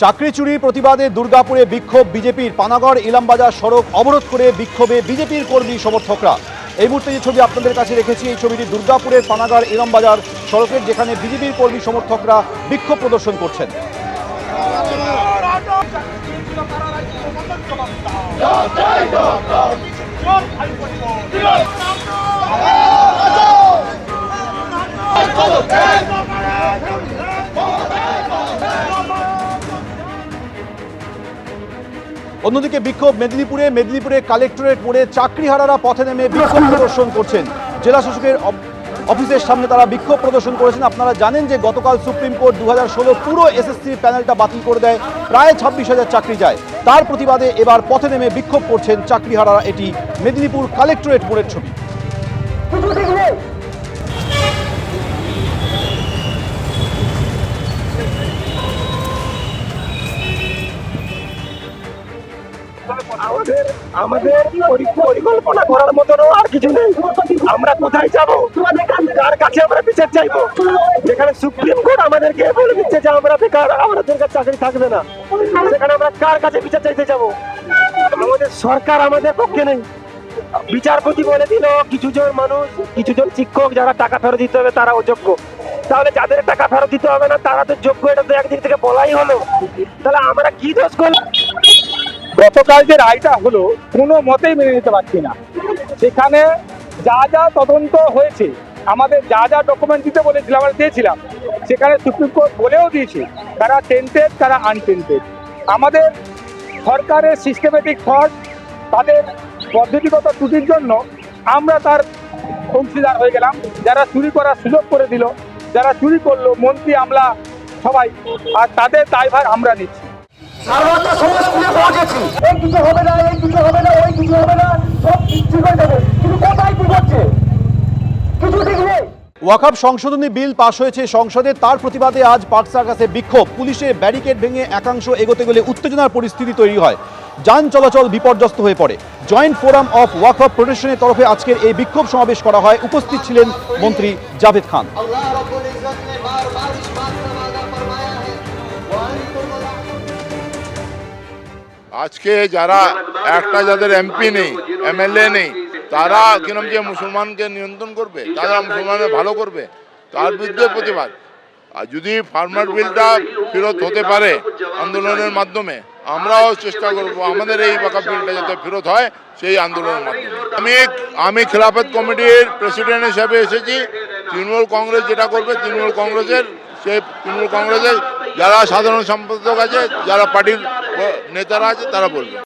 চাকরি চুরির প্রতিবাদে দুর্গাপুরে বিক্ষোভ বিজেপির পানাগড় ইলামবাজার সড়ক অবরোধ করে বিক্ষোভে বিজেপির কর্মী সমর্থকরা। এই মুহূর্তে যে ছবি আপনাদের কাছে রেখেছি, এই ছবিটি দুর্গাপুরের পানাগড় ইলামবাজার সড়কের যেখানে বিজেপির কর্মী সমর্থকরা বিক্ষোভ প্রদর্শন করছেন। অন্যদিকে বিক্ষোভ মেদিনীপুরে মেদিনীপুরে কালেক্টরেট মোড়ে চাকরিহারারা পথে নেমে বিক্ষোভ প্রদর্শন করছেন। জেলা শাসকের অফিসের সামনে তারা বিক্ষোভ প্রদর্শন করেছেন। আপনারা জানেন যে গতকাল সুপ্রিম কোর্ট দু হাজার ষোলো পুরো এসএসসি প্যানেলটা বাতিল করে দেয়। প্রায় ছাব্বিশ হাজার চাকরি যায়। তার প্রতিবাদে এবার পথে নেমে বিক্ষোভ করছেন চাকরিহারারা। এটি মেদিনীপুর কালেক্টরেট মোড়ের ছবি। আমাদের আমাদের পরিকল্পনা করার মতনও আর কিছু নেই। আমরা কোথায় যাব? কার কাছে আমরা বিচার চাইব? যেখানে সুপ্রিম কোর্ট আমাদেরকে বলে দিচ্ছে যে আমরা বেকার, আমাদের কাছে চাকরি থাকবে না। সেখানে আমরা কার কাছে বিচার চাইতে যাব? আমাদের সরকার আমাদের পক্ষে নেই। বিচারপতি বলে দিল কিছু জন মানুষ কিছু জন শিক্ষক যারা টাকা ফেরত দিতে হবে তারা অযোগ্য তাহলে যাদের টাকা ফেরত দিতে হবে না, তারা তো যোগ্য, এটা তো একদিক থেকে বলাই হলো। তাহলে আমরা কি দোষ করলাম? গতকাল যে রায়টা হলো, কোনো মতেই মেনে নিতে পারছি না। সেখানে যা যা তদন্ত হয়েছে, আমাদের যা যা ডকুমেন্ট দিতে বলেছিলাম, আমরা দিয়েছিলাম, সেখানে সুপ্রিম কোর্ট বলেও দিয়েছে, তারা টেন্টেড তারা আনটেন্টেড আমাদের সরকারের সিস্টেমেটিক ফল্ট তাদের পদ্ধতিগত ত্রুটির জন্য আমরা তার অংশীদার হয়ে গেলাম। যারা চুরি করার সুযোগ করে দিল, যারা চুরি করল, মন্ত্রী আমলা সবাই, আর তাদের দায়ভার আমরা নিচ্ছি। সারবাচ্চা সমাজ স্কুলে পৌঁছেছি। এই কিছু হবে না এই কিছু হবে না ওই কিছু হবে না সব ঠিক হয়ে যাবে। কিন্তু কোথায় কি করছে কিছু ঠিক নেই। ওয়াকাব সংশোধনী বিল পাশ হয়েছে সংসদে তার প্রতিবাদে আজ পার্ক সার্কাসে বিক্ষোভ। পুলিশের ব্যারিকেড ভেঙে একাংশ এগোতে গেলে উত্তেজনার পরিস্থিতি তৈরি হয়। যান চলাচল বিপর্যস্ত হয়ে পড়ে। জয়েন্ট ফোরাম অফ ওয়াকফ প্রোটেকশনের তরফে আজকের এই বিক্ষোভ সমাবেশ করা হয়। উপস্থিত ছিলেন মন্ত্রী জাভেদ খান। আজকে যারা একটা যাদের এমপি নেই এমএলএ নেই, তারা কিরম যে মুসলমানকে নিয়ন্ত্রণ করবে, তারা মুসলমানের ভালো করবে, তার বিরুদ্ধে প্রতিবাদ। আর যদি ফার্মার বিলটা ফেরত হতে পারে আন্দোলনের মাধ্যমে, আমরাও চেষ্টা করব আমাদের এই বাঁকা বিলটা যাতে ফেরত হয়, সেই আন্দোলনের মাধ্যমে। আমি আমি খেলাফত কমিটির প্রেসিডেন্ট হিসাবে এসেছি, তৃণমূল কংগ্রেস যেটা করবে তৃণমূল কংগ্রেসের সেই তৃণমূল কংগ্রেসের যারা সাধারণ সম্পাদক আছে, যারা পার্টির নেতারা আছে তারা বলবে